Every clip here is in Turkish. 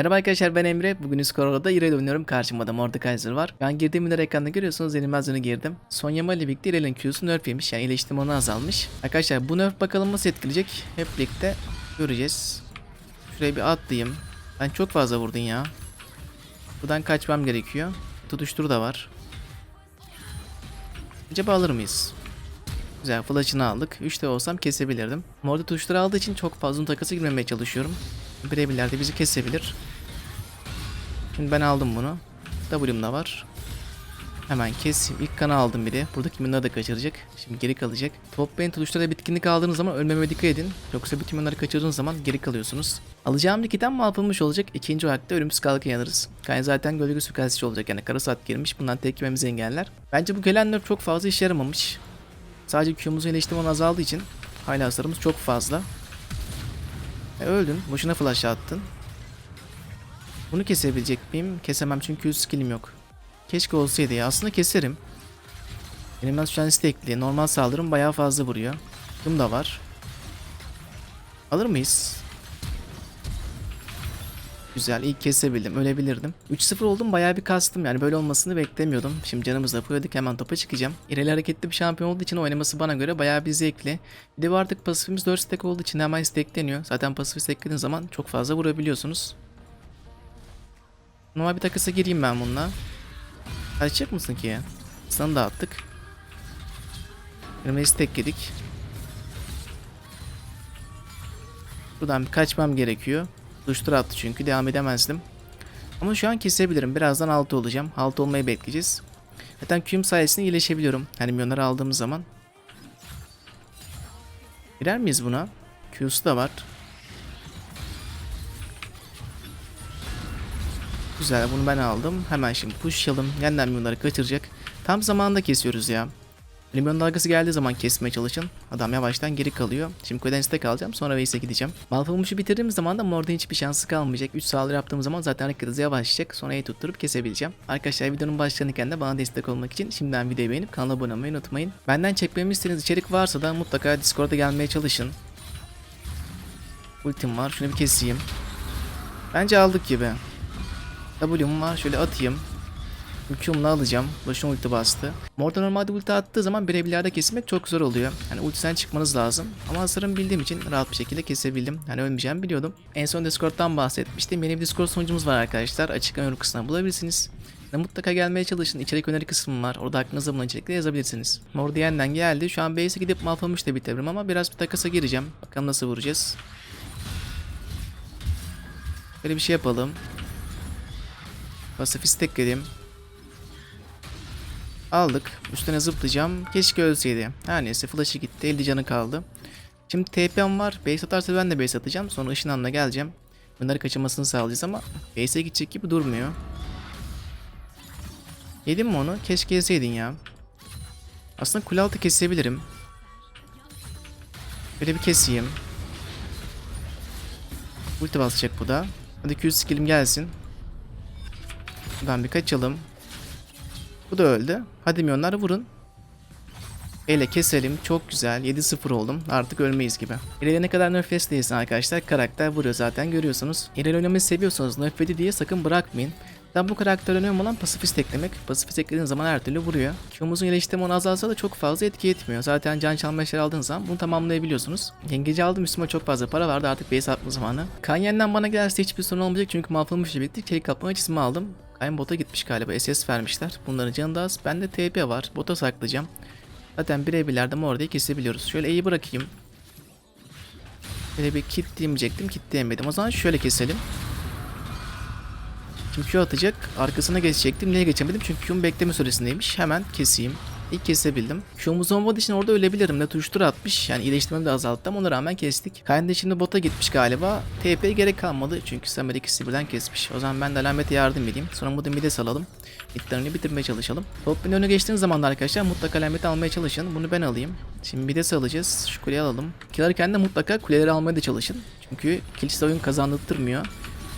Merhaba arkadaşlar ben Emre. Bugün Skora'da İrel oynuyorum. Karşımda da Mordekaiser var. Ben girdiğim yer ekranda görüyorsunuz. Yenilmez yönü girdim. Son yama ile birlikte İrel'in Q'su nerf yemiş. Yani iyileştim onu azalmış. Arkadaşlar bu nerf bakalım nasıl etkileyecek. Hep birlikte göreceğiz. Şuraya bir atlayayım. Ben çok fazla vurdun ya. Buradan kaçmam gerekiyor. Tutuştur da var. Acaba alır mıyız? Güzel flash'ını aldık. 3 de olsam kesebilirdim. Morda tuşları aldığı için çok fazla takası girmemeye çalışıyorum. Birebirler de bizi kesebilir. Şimdi ben aldım bunu. W'm da var. Hemen keseyim. İlk kanı aldım bir de. Buradaki minyonları da kaçıracak. Şimdi geri kalacak. Top bane tuşlara bitkinlik aldığınız zaman ölmeme dikkat edin. Yoksa bütün minyonları kaçırdığınız zaman geri kalıyorsunuz. Alacağım likiden mahvolmuş olacak. İkinci olarak da ölümsüz kalkı yanarız. Kayın zaten gölge suikastçı olacak yani kara saat girmiş. Bundan tek yememizi engeller. Bence bu gelen nerf çok fazla işe yaramamış. Sadece Q'muzun iyileştirme azaldığı için hala hasarımız çok fazla. E, öldün. Boşuna flash attın. Bunu kesebilecek miyim? Kesemem çünkü skillim yok. Keşke olsaydı ya. Aslında keserim. Elimden şu an istekli. Normal saldırım bayağı fazla vuruyor. Hım da var. Alır mıyız? Güzel. İlk kesebildim. Ölebilirdim. 3-0 oldum. Bayağı bir kastım. Yani böyle olmasını beklemiyordum. Şimdi canımızla fırladık. Hemen topa çıkacağım. İleri hareketli bir şampiyon olduğu için oynaması bana göre bayağı bir zevkli. Bir de artık pasifimiz 4 stack olduğu için hemen stackleniyor. Zaten pasifi stacklediğiniz zaman çok fazla vurabiliyorsunuz. Normal bir takısa gireyim ben bununla. Kaçacak mısın ki? Sana da attık. Kırmızı tek yedik. Buradan bir kaçmam gerekiyor. Duştur attı çünkü devam edemezdim. Ama şu an kesebilirim. Birazdan altı olacağım. Altı olmayı bekleyeceğiz. Zaten Q'm sayesinde iyileşebiliyorum. Hani milyonları aldığımız zaman. Girer miyiz buna? Q'su da var. Güzel bunu ben aldım. Hemen şimdi pushlayalım. Yeniden milyonları kaçıracak. Tam zamanında kesiyoruz ya. Limon dalgası geldiği zaman kesmeye çalışın. Adam yavaştan geri kalıyor. Şimdi Koden stack alacağım sonra Veys'e gideceğim. Malfamuş'u bitirdiğimiz zaman da Mord'un hiçbir şansı kalmayacak. 3 saldırı yaptığım zaman zaten hareket hızı yavaşlayacak. Sonra iyi tutturup kesebileceğim. Arkadaşlar videonun başlarken de bana destek olmak için şimdiden videoyu beğenip kanala abone olmayı unutmayın. Benden çekmemi istediğiniz içerik varsa da mutlaka Discord'a gelmeye çalışın. Ultim var. Şunu bir keseyim. Bence aldık gibi. W'm var. Şöyle atayım. Q'mla alacağım. Boşuna ulti bastı. Morda normalde ulti attığı zaman birebirlerde kesmek çok zor oluyor. Yani ultiden çıkmanız lazım. Ama hasarımı bildiğim için rahat bir şekilde kesebildim. Yani ölmeyeceğimi biliyordum. En son Discord'dan bahsetmiştim. Yeni bir Discord sunucumuz var arkadaşlar. Açık yorum kısmına bulabilirsiniz. Yani mutlaka gelmeye çalışın. İçerik öneri kısmım var. Orada aklınıza bulunan içerikleri yazabilirsiniz. Morda yeniden geldi. Şu an base'e gidip malfamış da bitiririm ama biraz bir takasa gireceğim. Bakalım nasıl vuracağız. Böyle bir şey yapalım. Pasifist tekledim. Aldık. Üstüne zıplayacağım. Keşke ölseydi. Her neyse flash'ı gitti. 50 canı kaldı. Şimdi TP'm var. Base atarsa ben de base atacağım. Sonra ışınlanla geleceğim. Bunları kaçırmasını sağlayacağız ama base'e gidecek gibi durmuyor. Yedim mi onu? Keşke yeseydin ya. Aslında kule altı kesebilirim. Böyle bir keseyim. Ulti basacak bu da. Hadi Q skill'im gelsin. Buradan bir kaçalım. Bu da öldü. Hadi milyonlar vurun. Ele keselim. Çok güzel. 7-0 oldum. Artık ölmeyiz gibi. İleri ne kadar nefes değilsin arkadaşlar. Karakter vuruyor zaten görüyorsunuz. İleri oynamayı seviyorsanız nefreti diye sakın bırakmayın. Ben bu karakter önemli olan pasifist eklemek. Pasifist eklediğiniz zaman her türlü vuruyor. Q'muzun iyileştirme onu azalsa da çok fazla etki etmiyor. Zaten can çalma işleri aldığınız zaman bunu tamamlayabiliyorsunuz. Yengeci aldım üstüme çok fazla para vardı artık base atma zamanı. Kanyen'den bana gelirse hiçbir sorun olmayacak çünkü mahvolmuşla birlikte çelik kaplama çizimi aldım. Kayn bota gitmiş galiba SS vermişler. Bunların canı da az. Bende TP var. Bota saklayacağım. Zaten birebirlerde orada kesebiliyoruz. Şöyle E'yi bırakayım. Böyle bir kitleyemeyecektim. Kitleyemedim. O zaman şöyle keselim. Şimdi Q atacak. Arkasına geçecektim. Niye geçemedim? Çünkü Q'm bekleme süresindeymiş. Hemen keseyim. İlk kesebildim. Q'muz olmadığı için orada ölebilirim. Ne tuştur atmış. Yani iyileştirmemi de azalttım. Ona rağmen kestik. Kayn de şimdi bota gitmiş galiba. TP gerek kalmadı. Çünkü Samer ikisi birden kesmiş. O zaman ben de alamete yardım edeyim. Sonra bu da mide salalım. Midlerini bitirmeye çalışalım. Top önüne geçtiğiniz zaman da arkadaşlar mutlaka alameti almaya çalışın. Bunu ben alayım. Şimdi mide salacağız. Şu kuleyi alalım. Killerken de mutlaka kuleleri almaya da çalışın. Çünkü kilise oyun kazandırtmıyor.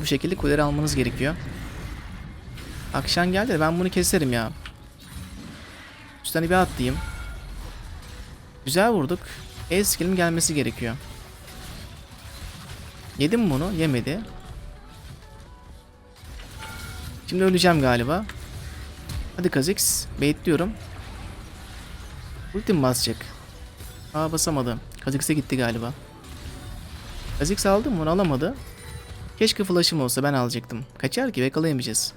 Bu şekilde kuleleri almanız gerekiyor. Akşam geldi de ben bunu keserim ya. Üstüne bir atlayayım. Güzel vurduk. El skill'im gelmesi gerekiyor. Yedim bunu. Yemedi. Şimdi öleceğim galiba. Hadi Kha'Zix. Baitliyorum. Ultim basacak. Aa basamadı. Kha'Zix'e gitti galiba. Kha'Zix aldı mı? Alamadı. Keşke flash'ım olsa ben alacaktım. Kaçar ki yakalayamayacağız.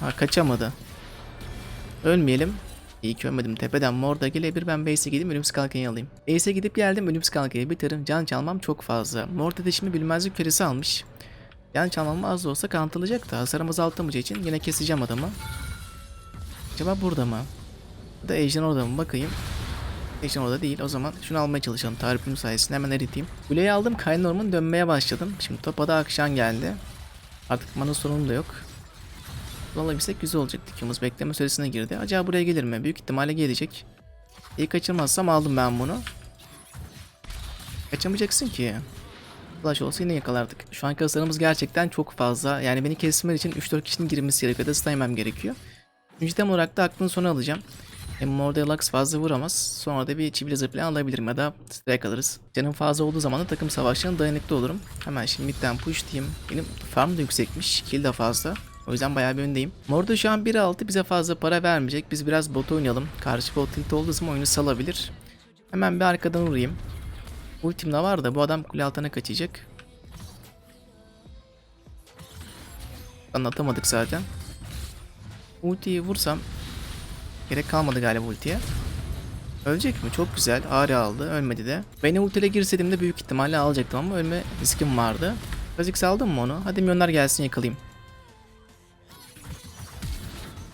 Ha kaçamadı. Ölmeyelim. İyi ki ölmedim. Tepeden mor da gelebilir. Ben base'e gideyim ölümsüz kalkanı alayım. Base'e gidip geldim ölümsüz kalkanı bitiririm. Can çalmam çok fazla. Mor şimdi bilmezlik küresi almış. Can çalmam az da olsa kantılacak da hasarım azaltamayacağı için yine keseceğim adamı. Acaba burada mı? Da Ejder orada mı? Bakayım. Ejder orada değil. O zaman şunu almaya çalışalım. Tarifim sayesinde hemen eriteyim. Kuleyi aldım. Kaynormun dönmeye başladım. Şimdi topa da akşam geldi. Artık mana sorunum da yok. Alabilsek güzel olacak. Dikimiz bekleme süresine girdi. Acaba buraya gelir mi? Büyük ihtimalle gelecek. İyi kaçırmazsam aldım ben bunu. Kaçamayacaksın ki. Flash olsa yine yakalardık. Şu anki hasarımız gerçekten çok fazla. Yani beni kesmen için 3-4 kişinin girmesi gerekiyor. Da gerekiyor. Tem olarak da aklını sona alacağım. Hem orada Lux fazla vuramaz. Sonra da bir çivili zıplayan alabilirim ya da strike alırız. Canım fazla olduğu zaman da takım savaşlarına dayanıklı olurum. Hemen şimdi midden push diyeyim. Benim farm da yüksekmiş. Kill de fazla. O yüzden bayağı bir öndeyim. Morda şu an 1.6 bize fazla para vermeyecek. Biz biraz bot oynayalım. Karşı bot tilt olduğu zaman oyunu salabilir. Hemen bir arkadan vurayım. Ultim de var da bu adam kule altına kaçacak. Anlatamadık zaten. Ultiyi vursam gerek kalmadı galiba ultiye. Ölecek mi? Çok güzel. Ağrı aldı. Ölmedi de. Beni ultiyle girseydim de büyük ihtimalle alacaktım ama ölme riskim vardı. Kha'Zix aldım mı onu? Hadi milyonlar gelsin yakalayayım.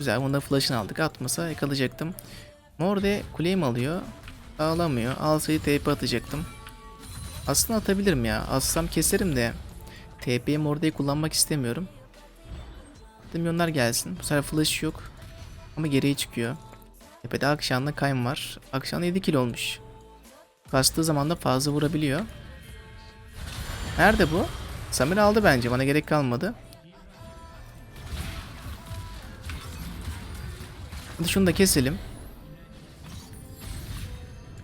Güzel. Bunda flash'ını aldık. Atmasa yakalayacaktım. Morde kuleyi mi alıyor? Ağlamıyor. Alsaydı TP atacaktım. Aslında atabilirim ya. Alsam keserim de. TP'yi Morde'yi kullanmak istemiyorum. Milyonlar gelsin. Bu sefer flash yok. Ama geriye çıkıyor. Tepede Akşan'la Kayn var. Akşan 7 kill olmuş. Bastığı zaman da fazla vurabiliyor. Nerede bu? Samir aldı bence. Bana gerek kalmadı. Şunu da keselim.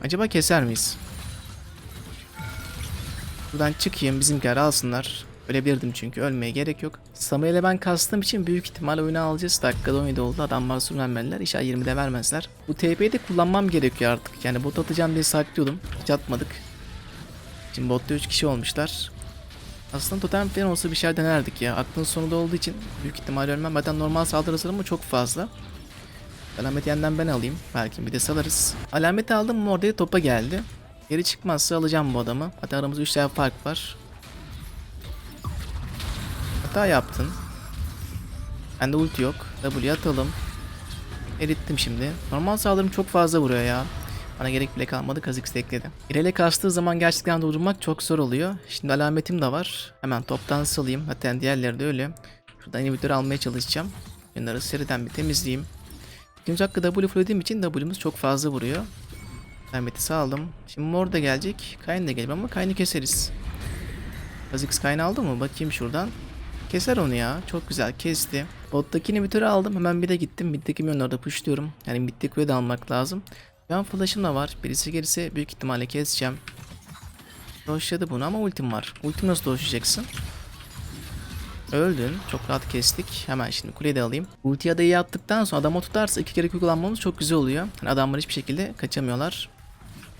Acaba keser miyiz? Buradan çıkayım bizimkiler alsınlar. Ölebilirdim çünkü ölmeye gerek yok. Samuel'e ben kastığım için büyük ihtimal oyunu alacağız. Dakikada 17 oldu. Adamlar sürmenmeliler. İnşallah 20'de vermezler. Bu TP'yi de kullanmam gerekiyor artık. Yani bot atacağım diye saklıyordum. Hiç atmadık. Şimdi botta 3 kişi olmuşlar. Aslında totem falan olsa bir şey denerdik ya. Aklın sonunda olduğu için büyük ihtimal ölmem. Zaten normal saldırı hızım çok fazla. Alamet yeniden ben alayım. Belki bir de salarız. Alameti aldım mı orada topa geldi. Geri çıkmazsa alacağım bu adamı. Hatta aramızda 3 tane fark var. Hata yaptın. Bende ulti yok. W atalım. Erittim şimdi. Normal saldırım çok fazla vuruyor ya. Bana gerek bile kalmadı. Kha'Zix de ekledi. İrele kastığı zaman gerçekten durdurmak çok zor oluyor. Şimdi alametim de var. Hemen toptan salayım. Hatta diğerleri de öyle. Şuradan inhibitör almaya çalışacağım. Bunları seriden bir temizleyeyim. İkinci hakkı W fullediğim için W'muz çok fazla vuruyor. Alamet'i sağladım. Şimdi mor da gelecek. Kayn da gelecek ama Kayn'ı keseriz. Kha'Zix Kayn aldı mı? Bakayım şuradan. Keser onu ya. Çok güzel kesti. Bottaki inhibitörü aldım. Hemen bir de gittim. Middeki milyonlarda pushluyorum. Yani middeki kuleyi de almak lazım. Şu an flash'ım da var. Birisi gelirse büyük ihtimalle keseceğim. Doşladı bunu ama ultim var. Ultim nasıl doşlayacaksın? Öldün. Çok rahat kestik. Hemen şimdi kuleyi de alayım. Ulti ya da iyi attıktan sonra adamı tutarsa iki kere kullanmamız çok güzel oluyor. Yani adamlar hiçbir şekilde kaçamıyorlar.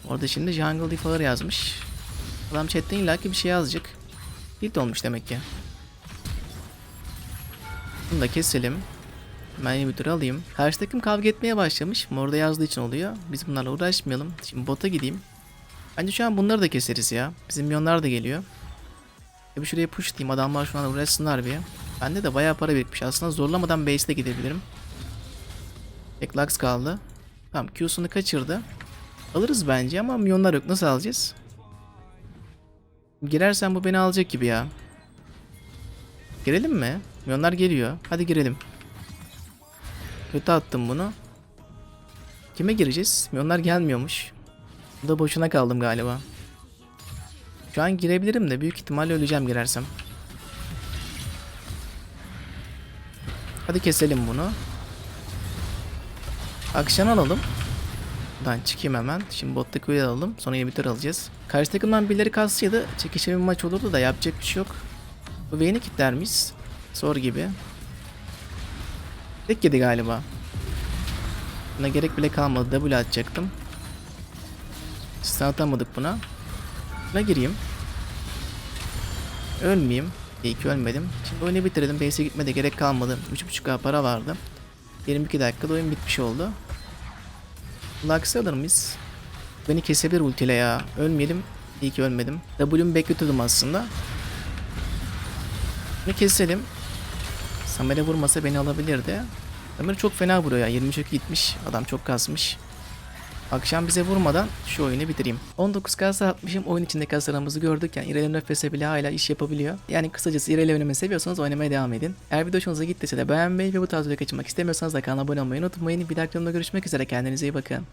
Orada şimdi jungle defalar yazmış. Adam chatten illaki bir şey yazacak. Hit olmuş demek ki. Bunu da keselim. Ben yeni bir tur alayım. Karşı takım kavga etmeye başlamış. Morda yazdığı için oluyor. Biz bunlarla uğraşmayalım. Şimdi bota gideyim. Bence şu an bunları da keseriz ya. Bizim milyonlar da geliyor. Ya bir şuraya push diyeyim. Adamlar şu an uğraşsınlar bir. Bende de bayağı para birikmiş. Aslında zorlamadan base'de gidebilirim. Tek Lux kaldı. Tamam Q'sunu kaçırdı. Alırız bence ama milyonlar yok. Nasıl alacağız? Girersen bu beni alacak gibi ya. Girelim mi? Milyonlar geliyor. Hadi girelim. Kötü attım bunu. Kime gireceğiz? Milyonlar gelmiyormuş. Bu da boşuna kaldım galiba. Şu an girebilirim de büyük ihtimalle öleceğim girersem. Hadi keselim bunu. Akşam alalım. Buradan çıkayım hemen. Şimdi botta kuyu alalım. Sonra yebitör alacağız. Karşı takımdan birileri kalsaydı çekişe bir maç olurdu da yapacak bir şey yok. Bu Vayne'i kitler miyiz? Zor gibi. Tek yedi galiba. Buna gerek bile kalmadı. W atacaktım. Stun atamadık buna. Buna gireyim. Ölmeyeyim. İyi ki ölmedim. Şimdi oyunu bitirdim. Base'e gitmeye de gerek kalmadı. 3.5k para vardı. 22 dakikada oyun bitmiş oldu. Lux'ı alır mıyız? Beni kesebilir ultiyle ya. Ölmeyelim. İyi ki ölmedim. W'mu bekliyordum aslında. Bunu keselim. Samer'e vurmasa beni alabilirdi. Samer çok fena vuruyor ya. 23 gitmiş. Adam çok kasmış. Akşam bize vurmadan şu oyunu bitireyim. 19 kasa atmışım. Oyun içindeki hasarımızı gördük. Yani İrel'in nefese bile hala iş yapabiliyor. Yani kısacası İrel'i oynamayı seviyorsanız oynamaya devam edin. Eğer video hoşunuza gittiyse de beğenmeyi ve bu tarz video kaçırmak istemiyorsanız da kanala abone olmayı unutmayın. Bir dahaki videomda görüşmek üzere. Kendinize iyi bakın.